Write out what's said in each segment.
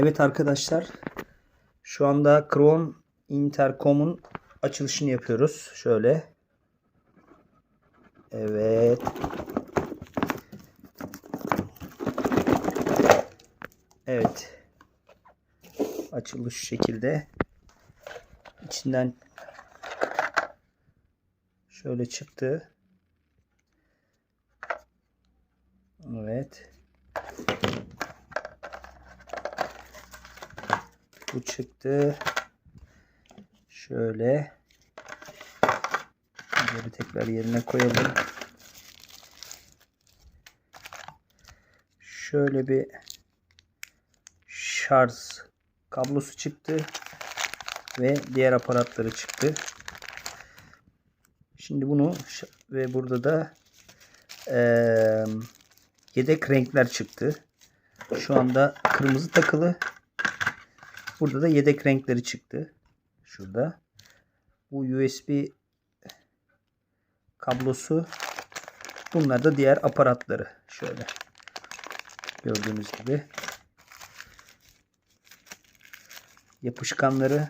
Evet arkadaşlar. Şu anda Crown Intercom'un açılışını yapıyoruz. Şöyle. Evet. Evet. Açılış şekilde. İçinden şöyle çıktı. Evet. Bu çıktı. Şöyle. Bunları tekrar yerine koyalım. Şöyle bir şarj kablosu çıktı. Ve diğer aparatları çıktı. Şimdi bunu ve burada da eee, yedek renkler çıktı. Şu anda kırmızı takılı. Burada da yedek renkleri çıktı. Şurada. Bu USB kablosu. Bunlar da diğer aparatları. Şöyle. Gördüğünüz gibi. Yapışkanları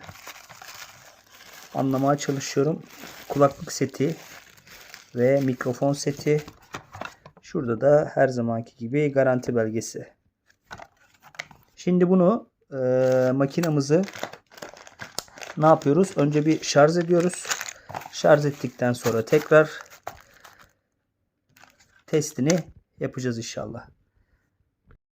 anlamaya çalışıyorum. Kulaklık seti ve mikrofon seti. Şurada da her zamanki gibi garanti belgesi. Şimdi bunu e, makinamızı ne yapıyoruz? Önce bir şarj ediyoruz. Şarj ettikten sonra tekrar testini yapacağız inşallah.